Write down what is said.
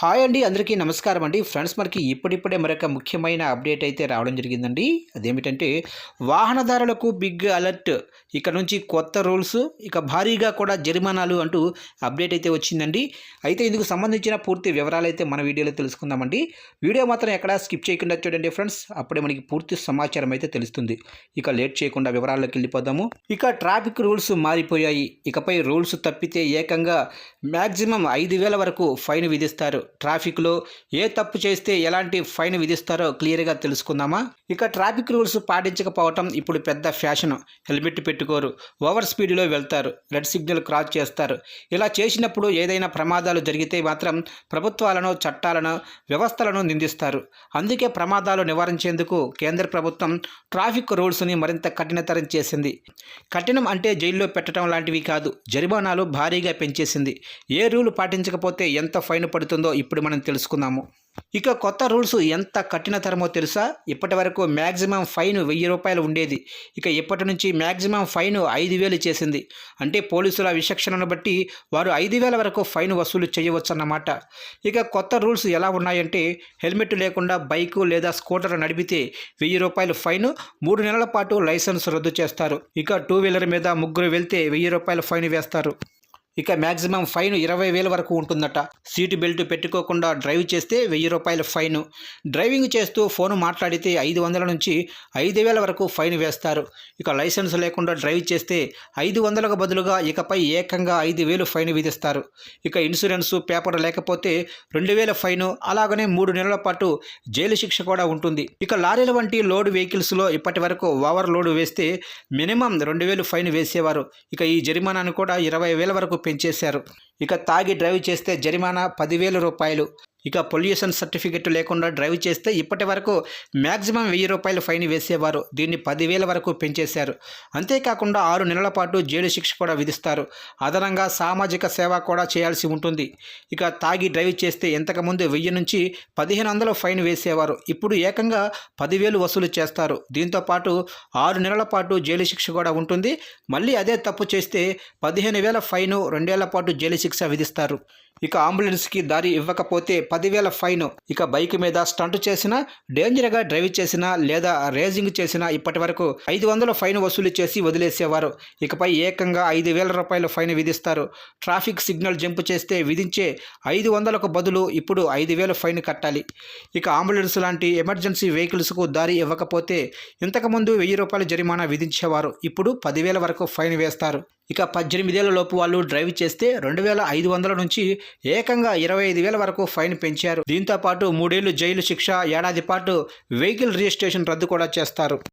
Hi అండి అందరికీ నమస్కారం అండి. ఫ్రెండ్స్ మనకి ఇప్పుడిప్పుడే మరొక ముఖ్యమైన అప్డేట్ అయితే రావడం జరిగిందండి. అదేమిటంటే వాహనదారులకు బిగ్ అలర్ట్. ఇక నుంచి కొత్త రూల్స్ ఇక భారీగా కూడా జరిమానాలు అంటూ అప్డేట్ అయితే వచ్చిందండి. అయితే ఇందుకు సంబంధించిన పూర్తి వివరాలు అయితే మన వీడియోలో తెలుసుకుందామండి. వీడియో మాత్రం ఎక్కడ స్కిప్ చేయకుండా చూడండి ఫ్రెండ్స్. అప్పుడే మనకి పూర్తి సమాచారం అయితే తెలుస్తుంది. ఇక లేట్ చేయకుండా వివరాల్లోకి వెళ్ళిపోదాము. ఇక ట్రాఫిక్ రూల్స్ మారిపోయాయి. ఇకపై రూల్స్ తప్పితే ఏకంగా మ్యాక్సిమం ఐదు వేల వరకు ఫైన్ విధిస్తారు. ట్రాఫిక్లో ఏ తప్పు చేస్తే ఎలాంటి ఫైన్ విధిస్తారో క్లియర్గా తెలుసుకుందామా? ఇక ట్రాఫిక్ రూల్స్ పాటించకపోవటం ఇప్పుడు పెద్ద ఫ్యాషన్. హెల్మెట్ పెట్టుకోరు. ఓవర్ స్పీడ్లో వెళ్తారు. రెడ్ సిగ్నల్ క్రాస్ చేస్తారు. ఇలా చేసినప్పుడు ఏదైనా ప్రమాదాలు జరిగితే మాత్రం ప్రభుత్వాలను చట్టాలను వ్యవస్థలను నిందిస్తారు. అందుకే ప్రమాదాలు నివారించేందుకు కేంద్ర ప్రభుత్వం ట్రాఫిక్ రూల్స్ని మరింత కఠినతరం చేసింది. కఠినం అంటే జైల్లో పెట్టడం లాంటివి కాదు. జరిమానాలు భారీగా పెంచేసింది. ఏ రూల్ పాటించకపోతే ఎంత ఫైన్ పడుతుందో ఇప్పుడు మనం తెలుసుకుందాము. ఇక కొత్త రూల్స్ ఎంత కఠినతరమో తెలుసా? ఇప్పటి వరకు మ్యాక్సిమం ఫైన్ వెయ్యి రూపాయలు ఉండేది. ఇక ఇప్పటి నుంచి మ్యాక్సిమం ఫైన్ ఐదు వేలు చేసింది. అంటే పోలీసుల విచక్షణను బట్టి వారు ఐదు వేల వరకు ఫైన్ వసూలు చేయవచ్చు అన్నమాట ఇక కొత్త రూల్స్ ఎలా ఉన్నాయంటే హెల్మెట్ లేకుండా బైకు లేదా స్కూటర్ నడిపితే వెయ్యి రూపాయలు ఫైన్ మూడు నెలల పాటు లైసెన్స్ రద్దు చేస్తారు. ఇక టూ వీలర్ మీద ముగ్గురు వెళ్తే వెయ్యి రూపాయల ఫైన్ వేస్తారు. ఇక మ్యాక్సిమం ఫైన్ ఇరవై వేల వరకు ఉంటుందట. సీటు బెల్ట్ పెట్టుకోకుండా డ్రైవ్ చేస్తే వెయ్యి రూపాయల ఫైన్. డ్రైవింగ్ చేస్తూ ఫోన్ మాట్లాడితే ఐదు వందల నుంచి ఐదు వేల వరకు ఫైన్ వేస్తారు. ఇక లైసెన్స్ లేకుండా డ్రైవ్ చేస్తే ఐదు వందలకు బదులుగా ఇకపై ఏకంగా ఐదు వేలు ఫైన్ విధిస్తారు. ఇక ఇన్సూరెన్సు పేపర్ లేకపోతే రెండు వేల ఫైన్ అలాగనే మూడు నెలల పాటు జైలు శిక్ష కూడా ఉంటుంది. ఇక లారీల వంటి లోడ్ వెహికల్స్లో ఇప్పటి వరకు ఓవర్ లోడ్ వేస్తే మినిమం రెండు వేలు ఫైన్ వేసేవారు. ఇక ఈ జరిమానాను కూడా ఇరవై వేల వరకు పెంచేశారు ఇక తాగి డ్రైవ్ చేస్తే జరిమానా పదివేల రూపాయలు. ఇక పొల్యూషన్ సర్టిఫికెట్ లేకుండా డ్రైవ్ చేస్తే ఇప్పటి వరకు మ్యాక్సిమం వెయ్యి రూపాయలు ఫైన్ వేసేవారు. దీన్ని పదివేల వరకు పెంచేశారు. అంతేకాకుండా ఆరు నెలల పాటు జైలు శిక్ష కూడా విధిస్తారు. అదనంగా సామాజిక సేవ కూడా చేయాల్సి ఉంటుంది. ఇక తాగి డ్రైవ్ చేస్తే ఇంతకుముందు వెయ్యి నుంచి పదిహేను వందలు ఫైన్ వేసేవారు. ఇప్పుడు ఏకంగా పదివేలు వసూలు చేస్తారు. దీంతో పాటు ఆరు నెలల పాటు జైలు శిక్ష కూడా ఉంటుంది. మళ్ళీ అదే తప్పు చేస్తే పదిహేను వేల ఫైను రెండేళ్ళ పాటు జైలు శిక్ష విధిస్తారు. ఇక అంబులెన్స్కి దారి ఇవ్వకపోతే పదివేల ఫైన్. ఇక బైక్ మీద స్టంట్ చేసినా డేంజర్గా డ్రైవ్ చేసినా లేదా రేసింగ్ చేసినా ఇప్పటి వరకు ఐదు వందల ఫైన్ వసూలు చేసి వదిలేసేవారు. ఇకపై ఏకంగా ఐదు వేల రూపాయల ఫైన్ విధిస్తారు. ట్రాఫిక్ సిగ్నల్ జంప్ చేస్తే విధించే ఐదు వందలకు బదులు ఇప్పుడు ఐదు వేల ఫైన్ కట్టాలి. ఇక అంబులెన్స్ లాంటి ఎమర్జెన్సీ వెహికల్స్కు దారి ఇవ్వకపోతే ఇంతకుముందు వెయ్యి రూపాయల జరిమానా విధించేవారు. ఇప్పుడు పదివేల వరకు ఫైన్ వేస్తారు. ఇక పద్దెనిమిదేళ్ళ లోపు వాళ్ళు డ్రైవ్ చేస్తే రెండు వేల ఐదు వందల నుంచి ఏకంగా ఇరవై ఐదు వేల వరకు ఫైన్ పెంచారు. దీంతో పాటు మూడేళ్ళు జైలు శిక్ష ఏడాది పాటు వెహికల్ రిజిస్ట్రేషన్ రద్దు కూడా చేస్తారు.